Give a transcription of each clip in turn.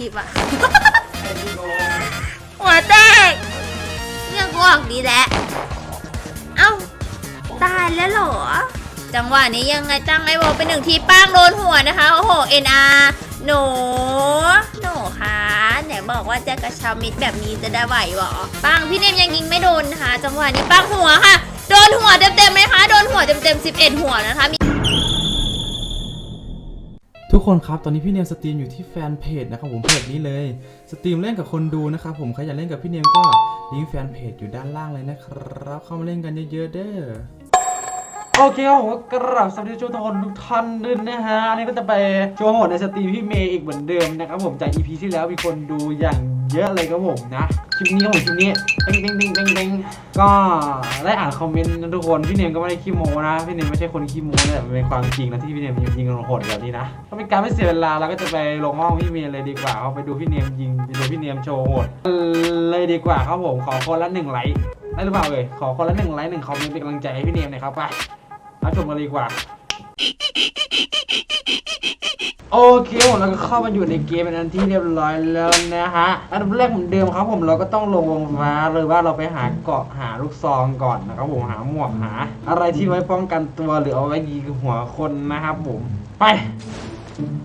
คลิปอะหัวแตกเรื่องกูออกดีแหละ เอ้า ตายแล้วเหรอ จังหวะนี้ยังไงตั้งไอ้บอกเป็นหนึ่งทีป้างโดนหัวนะคะ โอ้โห NR หนูหนูคะไหนบอกว่าจะกระชับมิดแบบนี้จะได้ไหวหรอป้างพี่เนมยังยิงไม่โดนนะคะ จังหวะนี้ป้างหัวค่ะ โดนหัวเต็มๆไหมคะ โดนหัวเต็มๆ11 หัวนะคะ ทุกคนครับ ตอนนี้พี่เนียมสตรีมอยู่ที่แฟนเพจนะครับผมเพจนี้เลย สตรีมเล่นกับคนดูนะครับผม ใครอยากเล่นกับพี่เนียมก็ลิงก์แฟนเพจอยู่ด้านล่างเลยนะครับ เข้ามาเล่นกันเยอะๆเด้อ โอเคครับผมก็กราบสวัสดีทุกคนทุกท่านด้วยนะฮะ อันนี้ก็จะไปโชว์โหดในสตรีมพี่เมย์อีกเหมือนเดิมนะครับผมจาก EP ที่แล้วมีคนดูอย่าง เยอะเลยครับผมนะคลิปนี้ครับผมคลิปนี้เด้งเด้งเด้งเด้งเด้งก็ได้อ่านคอมเมนต์ทุกคนพี่เนมก็ไม่ได้ขี้โม้นะพี่เนมไม่ใช่คนขี้โม้แต่เป็นความจริงนะที่พี่เนมยิงกันโหดแบบนี้นะก็เป็นการไม่เสียเวลาเราก็จะไปลงห้องพี่เมย์เลยดีกว่าเขาไปดูพี่เนมยิงไปดูพี่เนมโชว์โหดเลยดีกว่าครับผมขอคนละหนึ่งไลค์ได้หรือเปล่าเอ่ยขอคนละหนึ่งไลค์หนึ่งคอมเมนต์เป็นกำลังใจให้พี่เนมหน่อยครับไปรับชมกันเลยดีกว่า โอเคผมเราก็เข้ามาอยู่ในเกมเป็นอันที่เรียบร้อยแล้วนะฮะอันแรกเหมือนเดิมครับผมเราก็ต้องลงวงฟ้าเลยว่าเราไปหาเกาะหาลูกซองก่อนนะครับผมหาหมวกหา อะไรที่ไว้ป้องกันตัวหรือเอาไว้ยิงหัวคนนะครับผมไป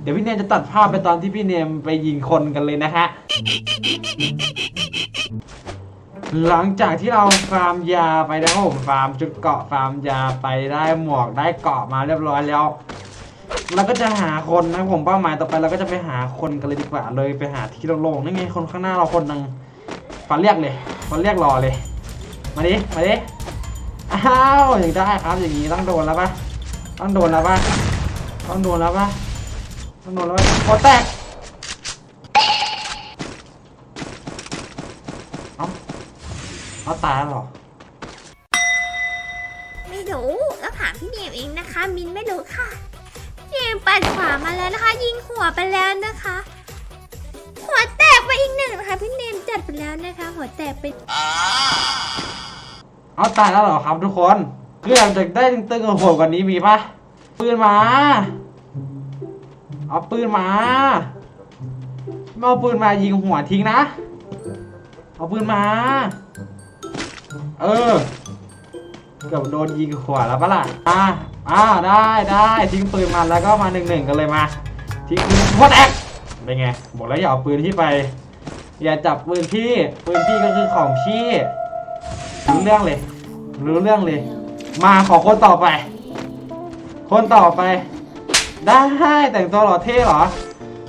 เดี๋ยวพี่เนมจะตัดภาพไปตอนที่พี่เนมไปยิงคนกันเลยนะฮะ หลังจากที่เราฟาร์มยาไปนะครับผมฟาร์มจุดเกาะฟาร์มยาไปได้หมวกได้เกาะมาเรียบร้อยแล้วเราก็จะหาคนนะครับผมเป้าหมายต่อไปเราก็จะไปหาคนกันเลยดีกว่าเลยไปหาที่โล่งๆนั่นไงคนข้างหน้าเราคนนึงฟันเรียกเลยฟันเรียกรอเลย มาดิมาดิอ้าวอย่างได้ครับอย่างนี้ต้องโดนแล้วปะต้องโดนแล้วปะต้องโดนแล้วปะต้องโดนแล้วปะโคแตกเอ้า เอาตายแล้วเหรอ ไม่รู้แล้วถามพี่เนมเองนะคะ มินไม่รู้ค่ะพี่เนมปัดขวามาแล้วนะคะ ยิงหัวไปแล้วนะคะ หัวแตกไปอีกหนึ่งนะคะพี่เนมจัดไปแล้วนะคะ หัวแตกไปเอาตายแล้วเหรอครับทุกคนคืออยากจะได้ตึงๆโหดกว่านี้มีปะปืนมา เอาปืนมาไม่เอาปืนมายิงหัวทิ้งนะ เอาปืนมา เออเกือบโดนยิงหัวแล้วปะล่ะอ่าอ่าได้ได้ทิ้งปืนมาแล้วก็มาหนึ่งหนึ่งกันเลยมาทิ้งปืนพดแอกเป็นไงบอกแล้วอย่าเอาปืนที่ไป อย่าจับปืนพี่ปืนพี่ก็คือของพี่รู้เรื่องเลย รู้เรื่องเลย มาขอคนต่อไป คนต่อไป ได้แต่งตัวหล่อเท่เหรอ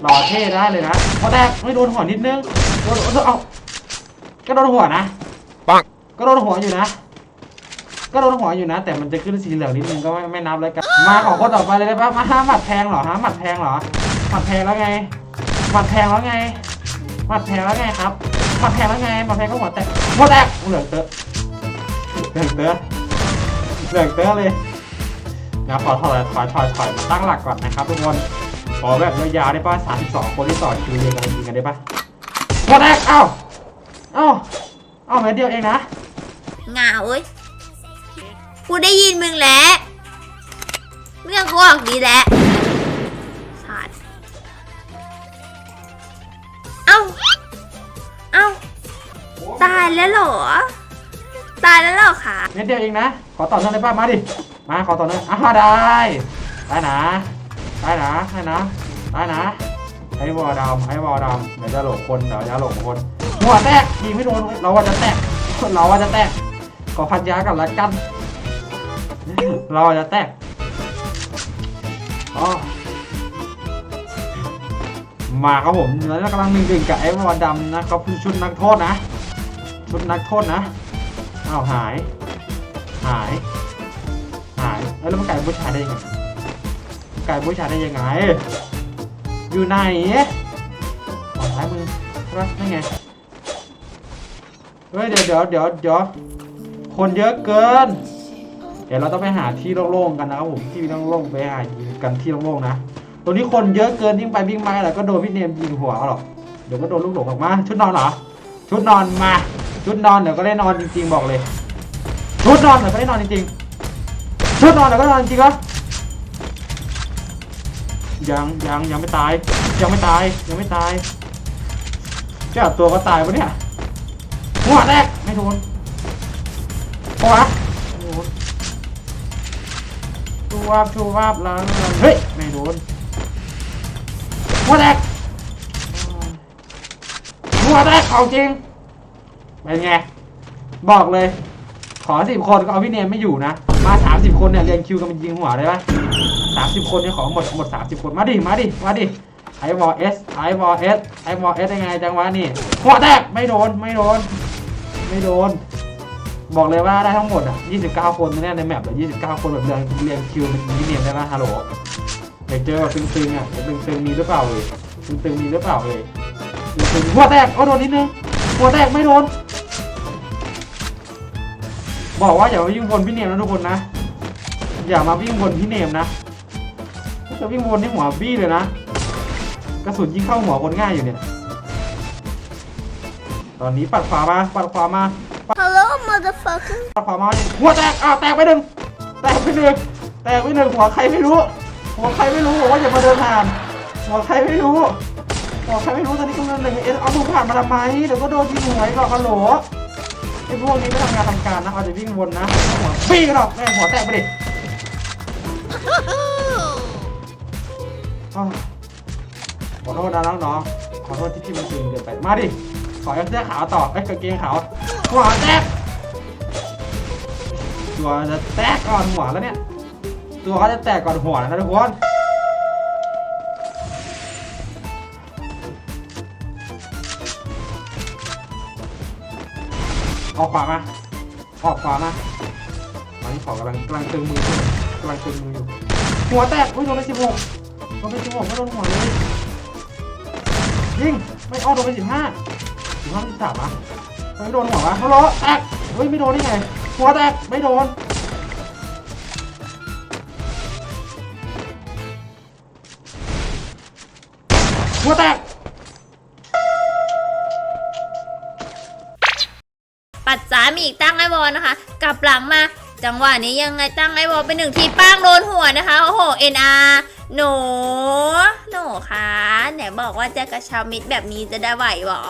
หล่อเท่ได้เลยนะพอแตกไม่โดนหัวนิดนึงโดนโดนเอาก็โดนหัวนะ ก็โดนหัวอยู่นะ ก็โดนหัวอยู่นะ แต่มันจะขึ้นสีเหลืองนิดนึงก็ไม่ไม่นับเลยกัน มาขอคนต่อไปเลยได้ปะมาห้าหมัดแทงเหรอฮะหมัดแทงเหรอหมัดแทงแล้วไงหมัดแทงแล้วไงหมัดแทงแล้วไงครับหมัดแทงแล้วไงหมัดแทงก็หัวแตกหัวแตกเหลืองเตอะเหลืองเตอะเหลืองเตอะเลยนะขอถอยถอยถอยถอยมาตั้งหลักก่อนนะครับทุกคนขอแบบยาวๆได้ป่ะสามสองคนที่ต่อคิวเรียงกันยิงกันได้ป่ะหัวแตกเอ้าเอ้าเอ้าแม่เดียวเองนะ งาเอ้ย กูได้ยินมึงแล้วเรื่องกูออกดีแล้วสาดเอ้า เอ้า ตายแล้วเหรอ ตายแล้วเหรอคะเม็ดเดียวเองนะ ขอต่อเนื่องได้ป่ะมาดิ มาขอต่อเนื่องอ้าวได้ได้นะได้นะได้นะได้นะไอ้วอดำไอ้วอดำเดี๋ยวจะหลงคนเดี๋ยวจะหลงคนหัวแตกยิงไม่โดนเราว่าจะแตกเราว่าจะแตก ขอพันยากันละกันเราจะแตกมาครับผมแล้วกำลังหนึ่งกับไอ้วอลดำนะครับชุดนักโทษนะ ชุดนักโทษนะอ้าวหาย หาย หายเอ้ยแล้วมันไก่บูชาได้ยังไงไก่บูชาได้ยังไง อยู่ไหนออกซ้ายมือรับนั่นไงเฮ้ยเดี๋ยวเดี๋ยวเดี๋ยวเดี๋ยว คนเยอะเกิน เดี๋ยวเราต้องไปหาที่โล่งๆกันนะครับผมที่โล่งๆไปหายิงกันที่โล่งๆนะตรงนี้คนเยอะเกินยิ่งไปวิ่งมาแล้วก็โดนพี่เนมยิงหัวเอาหรอกเดี๋ยวก็โดนลูกหลงออกมา ชุดนอนเหรอชุดนอนมาชุดนอนเดี๋ยวก็ได้นอนจริง ๆ บอกเลย ชุดนอนเดี๋ยวก็ได้นอนจริงๆชุดนอนเดี๋ยวก็นอนจริงๆเหรอยังยังยังไม่ตาย ยังไม่ตายยังไม่ตายแค่ตัวก็ตายปะเนี่ยหัวแรกไม่โดน วไม่โดนชูวาบชูวาบล้างเฮ้ย ไม่โดนหัวแรกหัวแรกของจริง เป็นไง บอกเลย ขอสิบคนก็เอาพี่เนมไม่อยู่นะ มาสามสิบคนเนี่ยเรียงคิวกันมันยิงหัวได้ปะสามสิบคนเนี่ยขอหมดหมดสามสิบคน มาดิ มาดิ มาดิไอวอลเอสไอวอลเอสไอวอลเอสยังไงจังวะนี่หัวแตกไม่โดน ไม่โดน ไม่โดน บอกเลยว่าได้ทั้งหมดอะ 29 คนแน่ในแมปเลย29 คนแบบเรียงเรียงคิวเป็นพี่เนมได้ปะฮัลโหลอยากเจอแบบตึงๆอะตึงๆมีหรือเปล่าเลยตึงๆมีหรือเปล่าเลยตึงๆหัวแตกเอาโดนนิดนึงหัวแตกไม่โดน บอกว่าอย่ามาวิ่งวนพี่เนมนะทุกคนนะ อย่ามาวิ่งวนพี่เนมนะจะวิ่งวนที่หัวบี้เลยนะกระสุนยิงเข้าหัวคนง่ายอยู่เนี่ย ตอนนี้ปัดขวามาปัดขวามา Hello motherfucker ขวามาหัวแตกอ้าแตกไปหนึ่งแตกไปหนึ่งแตกไปหนึ่งหัวใครไม่รู้หัวใครไม่รู้บอกว่าอย่ามาเดินผ่านหัวใครไม่รู้หัวใครไม่รู้ตอนนี้กำลังหนึ่งเอ็เอามือผ่านมาทำไมเดี๋ยวก็โดนยิงหัวอีกหรอกฮัลโหลไอ้พวกนี้ไม่ทำงานทำการนะเอาจะวิ่งวนนะหัวปี้กันหรอกแม่หัวแตกไปดิขอโทษนะน้องๆขอโทษที่พี่มันตึงเกินไปมาดิขอเสื้อขาวต่อไอ้ยกางเกงขาวหัวแตก ตัวจะแตกก่อนหัวแล้วเนี่ย ตัวเขาจะแตกก่อนหัวแล้วนะทุกคนออกขวามา ออกขวามาตอนนี้ขอกำลังกำลังตึงมืออยู่กำลังตึงมืออยู่ หัวแตก อุ้ยโดนไปสิบหกโดนไปสิบหกไม่โดนหัวเลย ยิง ไม่เอาโดนไปสิบห้าสิบห้าสิบสามอะไม่โดนหัววะฮัลโหลแตกเฮ้ยไม่โดนได้ไง หัวแตกไม่โดน หัวแตก ปัดซ้ามีอีกตั้งไอวอลนะคะ กลับหลังมา จังหวะนี้ยังไงตั้งไอวอลเป็นหนึ่งทีป้างโดนหัวนะคะ โอ้โห NR หนูหนูคะไหนบอกว่าจะกระชับมิดแบบนี้จะได้ไหวหรอ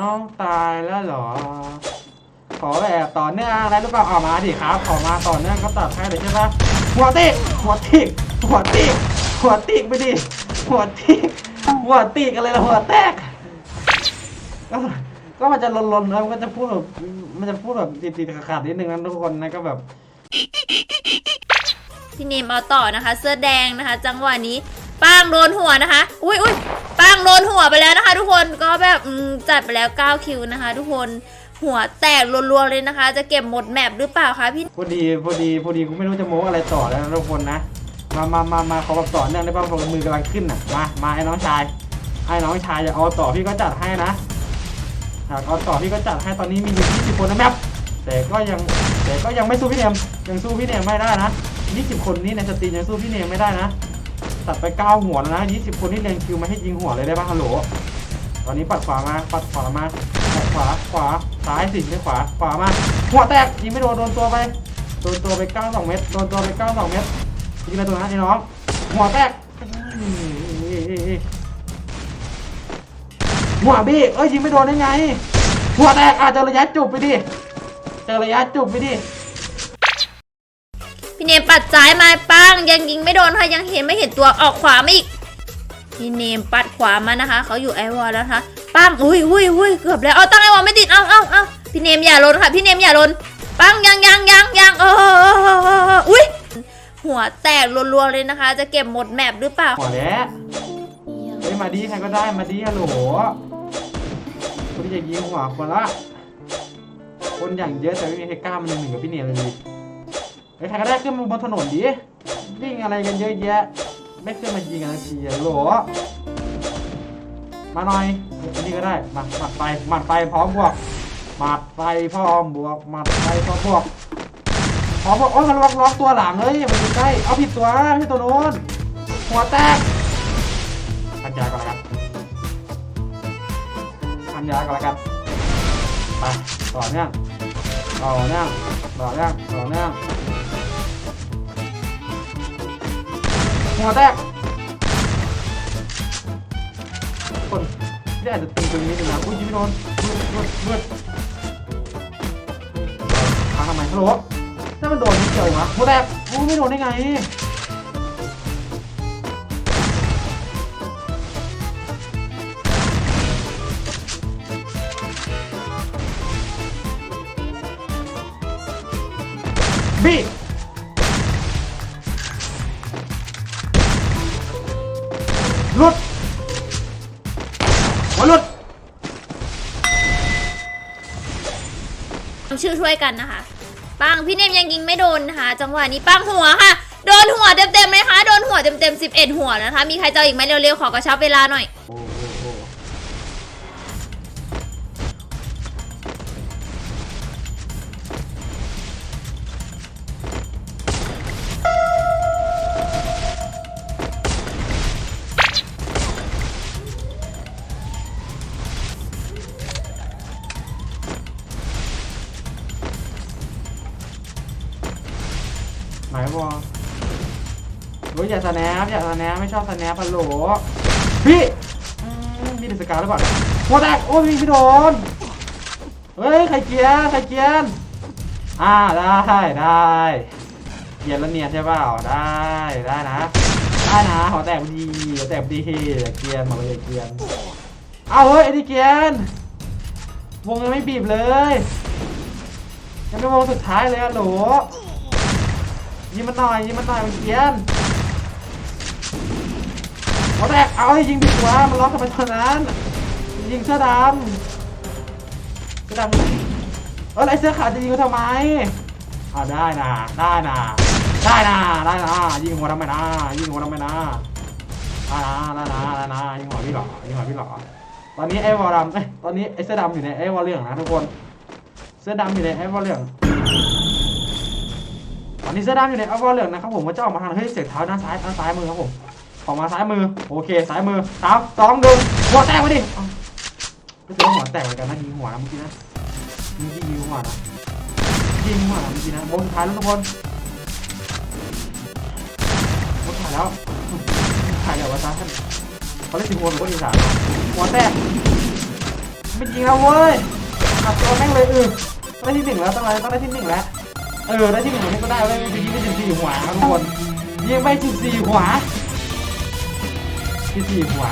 เอ้าตายแล้วเหรอ ขอแบบต่อเนื่องอะไรหรือเปล่าเอามาดิครับขอมาต่อเนื่องก็ตัดให้เลยใช่ปะหัวติกหัวติกหัวติกหัวติกไปดิหัวติกหัวติกอะไรละหัวแตกก็ก็มันจะลนๆแล้วมันก็จะพูดแบบมันจะพูดแบบติดๆขาดๆนิดนึงนะทุกคนนะก็แบบพี่เนมเอาต่อนะคะ เสื้อแดงนะคะ จังหวะนี้ ป้างโดนหัวนะคะ อุ้ยอุ้ยป้างโดนหัวไปแล้วนะคะ ทุกคนก็แบบจัดไปแล้ว 9 คิวนะคะ ทุกคนหัวแตกรัวๆเลยนะคะ จะเก็บหมดแมปหรือเปล่าคะพี่พอดีพอดีพอดีกูไม่รู้จะโม้อะไรต่อแล้วนะทุกคนนะมามามามาขอแบบต่อเนื่องได้ป่ะเพราะมือกำลังขึ้นอะมามาไอ้น้องชายไอ้น้องชายจะเอาต่อพี่ก็จัดให้นะหากเอาต่อพี่ก็จัดให้ตอนนี้มีอยู่20คนนะแมปแต่ก็ยังแต่ก็ยังไม่สู้พี่เนมยังสู้พี่เนมไม่ได้นะ20คนนี้ในสตรีมยังสู้พี่เนมไม่ได้นะ ตัดไป9หัวแล้วนะ20คนนี่เรียงคิวมาให้ยิงหัวเลยได้ป่ะฮัลโหล ตอนนี้ปัดขวามา ปัดขวามา ปัดขวา ขวา ซ้ายสิไม่ขวา ขวามา หัวแตกยิงไม่โดนโดนตัวไป โดนตัวไป92เมตร โดนตัวไป92เมตรยิงอะไรตัวนั้นไอ้น้อง หัวแตกหัวบี้เอ้ยยิงไม่โดนได้ไง หัวแตกอาจจะระยะจุบไปดิ เจอระยะจุบไปดิ พี่เนมปัดซ้ายมาป้างยังยิงไม่โดนค่ะยังเห็นไม่เห็นตัวออกขวามาอีกพี่เนมปัดขวามานะคะเขาอยู่ไอวอลแล้วนะคะป้างอุ้ยอุ้ยอุ้ยเกือบแล้วเอาตั้งไอวอลไม่ติดเอาเอาเอาพี่เนมอย่าลนค่ะพี่เนมอย่าลนป้างยังยังยังยังเอออุ้ยหัวแตกรัวๆเลยนะคะ จะเก็บหมดแมปหรือเปล่าหัวแล้วเฮ้ยมาดีใครก็ได้มาดีฮัลโหลคนที่จะยิงหัวคนละคนอย่างเยอะแต่ไม่มีใครกล้ามันหนึ่งกับพี่เนียเลย ดิเฮ้ยใครก็ได้ขึ้นมาบนถนนดิวิ่งอะไรกันเยอะแยะ ไม่ขึ้นมายิงกันสักทีอะฮัลโหลมาหน่อยอันนี้ก็ได้มาหมัดไปหมัดไปพร้อมบวกหมัดไปพร้อมบวกหมัดไปพร้อมบวกพร้อมบวกโอ้ยมันล็อกล็อกตัวหลังเลยมันอยู่ใกล้เอาผิดตัวไม่ตัวโน้นหัวแตกพันยาก่อนละกันพันยาก่อนละกันไปต่อเนื่องต่อเนื่องต่อเนื่องต่อเนื่อง หัวแตกคนพี่อาจจะตึงตรงนี้นึงนะอุ้ยยิงไม่โดนมืดมืดมืดพังทำไมฮัลโหลถ้ามันโดนนิดเดียวเองวะโมแดกโอ้ไม่โดนได้ไงบี้ หัวหลุดชื่อช่วยกันนะคะปังพี่เนมยังยิงไม่โดนนะคะ จังหวะนี้ปังหัวค่ะ โดนหัวเต็มๆไหมคะโดนหัวเต็มๆ11 หัวนะคะ มีใครจะเอาอีกไหมเร็วๆ ขอกระชับเวลาหน่อย โอ้ สแนปอย่าสแนปไม่ชอบสแนปฮัลโหลพี่มีเดสกาหรือเปล่าหัวแตกโอ้ยพี่โดนเฮ้ยใครเกียร์ใครเกียร์อ่าได้ได้เกียร์แล้วเนียนใช่เปล่าได้ได้นะได้นะหัวแตกดีหัวแตกดีเกียร์มาเลยอเกียร์เอาเฮ้ยไอ้ดิเกียร์วงยังไม่บีบเลยยังไม่วงสุดท้ายเลยอะโหลยิงมันหน่อยยิงมันหน่อยมันเกียน ร์หัวแตกเอาให้ยิงดีกว่ามันล็อกกันไปตอนนั้น ยิงเสื้อดำกระดังเออไรเสื้อขาวจะยิงกูทำไมอ่าได้นะได้นะได้นะได้นะยิงหัวทำไมนะยิงหัวทำไมนะได้นะได้นะได้นะยิงหัวพี่หรอยิงหัวพี่หรอตอนนี้ไอ้วอลดำเอ้ยตอนนี้ไอ้เสื้อดำอยู่ในไอ้วอลเหลืองนะทุกคน เสื้อดำอยู่ในไอ้วอลเหลืองตอนนี้เสื้อดำอยู่ในไอ้วอลเหลืองนะครับผมว่าจะออกมาทางเฮ้ยเสียงเท้าด้านซ้ายด้านซ้ายมือครับผม ออกมาซ้ายมือ โอเค ซ้ายมือสามสองหนึ่งหัวแตกมาดิเอ้าไม่ใช่หัวแตกเหมือนกันนะยิงหัวนะเมื่อกี้นะมีที่ยิงหัวนะยิงหัวนะเมื่อกี้นะบนสุดท้ายแล้วทุกคนบนถ่ายแล้วถ่ายเดี๋ยวว่าซะท่านเขาเล่นสิบหัวหรือว่ายิงสามหัวแตกไม่ยิงแล้วเว้ยอัดตัวแม่งเลยเออได้ที่หนึ่งแล้วต้องอะไรต้องได้ที่หนึ่งแล้วเออได้ที่หนึ่งนี่ก็ได้เว้ยยิงไปสิบสี่หัวทุกคนยิงไปสิบสี่หัว สิบสี่หัว